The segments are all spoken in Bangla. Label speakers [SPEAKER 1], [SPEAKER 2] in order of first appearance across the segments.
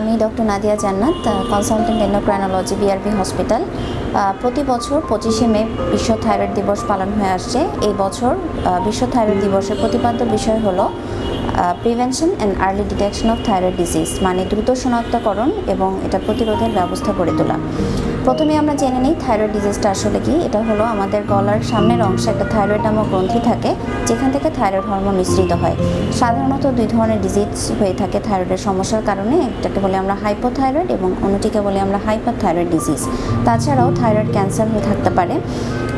[SPEAKER 1] আমি ডক্টর নাদিয়া জান্নাত কনসালটেন্ট এন্ডোক্রাইনোলজি বিআরপি হসপিটাল প্রতি বছর পঁচিশে মে বিশ্ব থাইরয়েড দিবস পালন হয়ে আসছে। এই বছর বিশ্ব থাইরয়েড দিবসের প্রতিপাদ্য বিষয় হল prevention and early detection of thyroid disease মানে দ্রুত শনাক্তকরণ এবং এটা প্রতিরোধের ব্যবস্থা করে তোলা। প্রথমে আমরা জেনে নিই থাইরয়েড ডিজিজটা আসলে কি। এটা হলো আমাদের গলার সামনের অংশে একটা থাইরয়েড নামক গ্রন্থি থাকে, যেখান থেকে থাইরয়েড হরমোন মিশ্রিত হয়। সাধারণত দুই ধরনের ডিজিজ হয়ে থাকে থাইরয়েডের সমস্যার কারণে। একটাকে বলে আমরা হাইপোথাইরয়েড এবং অন্যটিকে বলে আমরা হাইপার থাইরয়েড ডিজিজ তাছাড়াও থাইরয়েড ক্যান্সার হয়ে থাকতে পারে।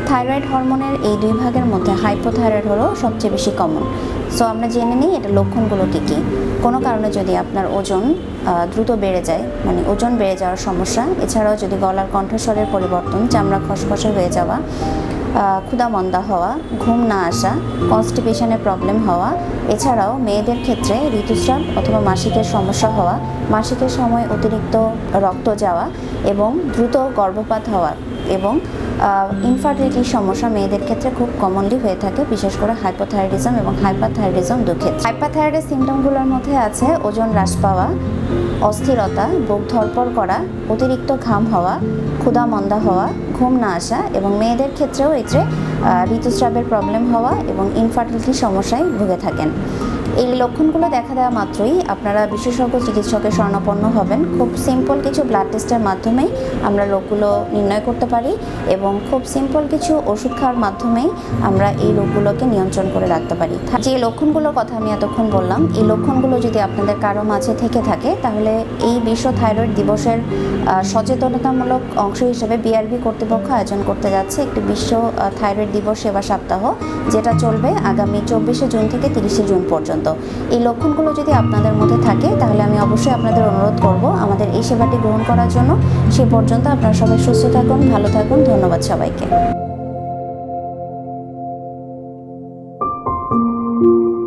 [SPEAKER 1] থাইরয়েড হরমোনের এই দুই ভাগের মধ্যে হাইপোথাইরয়েড হলো সবচেয়ে বেশি কমন সো আমরা জেনে নিই এটা লক্ষণগুলো কী কী। কোনো কারণে যদি আপনার ওজন দ্রুত বেড়ে যায় মানে ওজন বেড়ে যাওয়ার সমস্যা এছাড়াও যদি গলার কণ্ঠস্বরের পরিবর্তন চামড়া খসখসে হয়ে যাওয়া আহ, ক্ষুধামন্দা হওয়া ঘুম না আসা কনস্টিপেশনের প্রবলেম হওয়া এছাড়াও মেয়েদের ক্ষেত্রে ঋতুস্রাব অথবা মাসিকের সমস্যা হওয়া মাসিকের সময় অতিরিক্ত রক্ত যাওয়া এবং দ্রুত গর্ভপাত হওয়া এবং ইনফার্টিলিটির সমস্যা মেয়েদের ক্ষেত্রে খুব কমনলি হয়ে থাকে বিশেষ করে হাইপোথাইরয়েডিজম এবং হাইপারথাইরয়েডিজম দু ক্ষেত্রে হাইপাথাইরয়েড সিমটমগুলোর মধ্যে আছে ওজন হ্রাস পাওয়া অস্থিরতা বুক ধরপড় করা অতিরিক্ত ঘাম হওয়া ক্ষুধা মন্দা হওয়া ঘুম না আসা এবং মেয়েদের ক্ষেত্রেও আহ, ঋতুস্রাবের প্রবলেম হওয়া এবং ইনফার্টিলিটির সমস্যায় ভুগে থাকেন। এই লক্ষণগুলো দেখা দেওয়া মাত্রই আপনারা বিশেষজ্ঞ চিকিৎসকের শরণাপন্ন হবেন। খুব সিম্পল কিছু ব্লাড টেস্টের মাধ্যমেই আমরা রোগগুলো নির্ণয় করতে পারি এবং খুব সিম্পল কিছু ওষুধ খাওয়ার মাধ্যমেই আমরা এই রোগগুলোকে নিয়ন্ত্রণ করে রাখতে পারি। যে লক্ষণগুলোর কথা আমি এতক্ষণ বললাম, এই লক্ষণগুলো যদি আপনাদের কারও মাঝে থেকে থাকে, তাহলে এই বিশ্ব থাইরয়েড দিবসের সচেতনতামূলক অংশ হিসেবে বিআরবি কর্তৃপক্ষ আয়োজন করতে যাচ্ছে একটি বিশ্ব থাইরয়েড দিবস সেবা সপ্তাহ, যেটা চলবে আগামী চব্বিশে জুন থেকে তিরিশে জুন পর্যন্ত। এই লক্ষণগুলো যদি আপনাদের মধ্যে থাকে, তাহলে আমি অবশ্যই আপনাদের অনুরোধ করব আমাদের এই সেবাটি গ্রহণ করার জন্য। সে পর্যন্ত আপনারা সবাই সুস্থ থাকুন, ভালো থাকুন, ধন্যবাদ সবাইকে।